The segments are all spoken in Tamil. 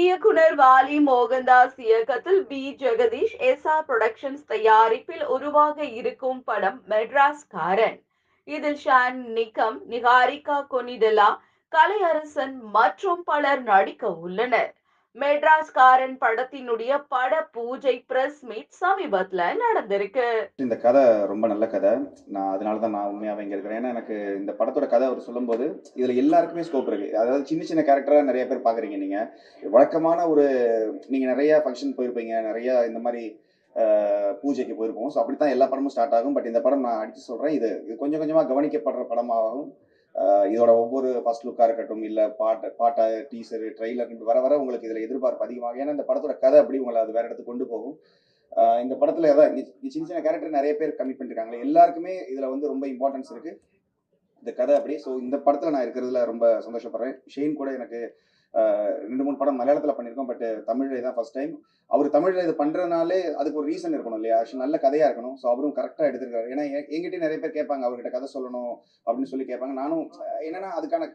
இயக்குனர் வாலி மோகன்தாஸ் இயக்கத்தில் பி. ஜெகதீஷ் எஸ்ஆ புரொடக்ஷன்ஸ் தயாரிப்பில் உருவாக இருக்கும் படம் மெட்ராஸ் காரன் இதில் ஷான் நிக்கம் நிகாரிகா கொனிடலா கலையரசன் மற்றும் பலர் நடிக்க உள்ளனர். மெட்ராஸ் காரன் படத்தினுடைய பட பூஜை பிரஸ் மீட் சமீபத்துல நடந்திருக்கு. இந்த கதை ரொம்ப நல்ல கதை. நான் அதனாலதான் நான் உண்மையாகவே இங்க இருக்கிறேன். ஏன்னா எனக்கு இந்த படத்தோட கதை அவர் சொல்லும்போது இதில் எல்லாருக்குமே ஸ்கோப் இருக்குது அதாவது சின்ன சின்ன கேரக்டராக நிறைய பேர் பார்க்குறீங்க நீங்கள் வழக்கமான ஒரு நீங்கள் நிறைய ஃபங்க்ஷன் போயிருப்பீங்க. நிறைய இந்த மாதிரி பூஜைக்கு போயிருப்போம். ஸோ அப்படி தான் எல்லா படமும் ஸ்டார்ட் ஆகும். பட் இந்த படம் நான் அடித்து சொல்கிறேன் இது இது கொஞ்சம் கொஞ்சமாக கவனிக்கப்படுற படமாகவும் இதோட ஒவ்வொரு ஃபர்ஸ்ட் லுக்காக இருக்கட்டும் இல்லை பாட்டு பாட்டை டீசரு ட்ரெய்லர் வர வர உங்களுக்கு இதில் எதிர்பார்ப்பு அதிகமாக ஏன்னா இந்த படத்தோட கதை அப்படி உங்களை அது வேற இடத்துக்கு கொண்டு போகும். இந்த படத்தில் அதான் சின்ன சின்ன கேரக்டர் நிறைய பேர் கம்மி பண்ணிருக்காங்க எல்லாருக்குமே இதில் வந்து ரொம்ப இம்பார்ட்டன்ஸ் இருக்குது இந்த கதை அப்படி ஸோ இந்த படத்தில் நான் இருக்கிறதுல ரொம்ப சந்தோஷப்படுறேன். ஷெயின் கூட எனக்கு ரெண்டு மூணு படம் மலையாளத்தில் பண்ணியிருக்கோம் பட் தமிழ்ல தான் ஃபர்ஸ்ட் டைம் அவர் தமிழில் இது பண்ணுறதுனாலே அதுக்கு ஒரு ரீசன் இருக்கணும் இல்லையா? Actually நல்ல கதையாக இருக்கணும். ஸோ அவரும் கரெக்டாக எடுத்திருக்காரு. ஏன்னா எங்கிட்டே நிறைய பேர் கேட்பாங்க அவர்கிட்ட கதை சொல்லணும் அப்படின்னு சொல்லி கேட்பாங்க. நானும் என்னன்னா அதுக்கான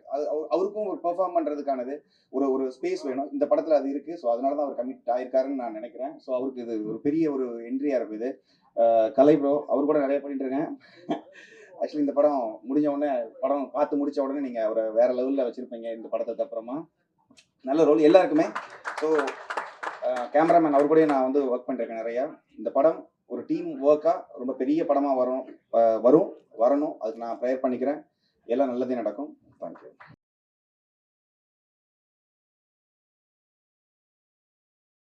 அவருக்கும் ஒரு பெர்ஃபார்ம் பண்ணுறதுக்கானது ஒரு ஒரு ஸ்பேஸ் வேணும். இந்த படத்தில் அது இருக்குது ஸோ அதனால தான் அவர் கமிட் ஆயிருக்காருன்னு நான் நினைக்கிறேன். ஸோ அவருக்கு இது ஒரு பெரிய ஒரு என்ட்ரியாக இருக்கும் இது. கலை ப்ரோ அவர் கூட நிறைய பண்ணிட்டு இருக்கேன். ஆக்சுவலி இந்த படம் முடிஞ்ச உடனே படம் பார்த்து முடிச்ச உடனே நீங்கள் அவரை வேற லெவலில் வச்சிருப்பீங்க இந்த படத்துக்கு அப்புறமா. நல்ல ரோல் எல்லாருக்குமே. ஸோ கேமராமேன் அவர் கூடயே நான் வந்து ஒர்க் பண்ணிருக்கேன் நிறையா. இந்த படம் ஒரு டீம் ஒர்க்காக ரொம்ப பெரிய படமாக வரும் வரும் வரணும். அதுக்கு நான் ப்ரேயர் பண்ணிக்கிறேன். எல்லாம் நல்லதே நடக்கும். தேங்க்யூ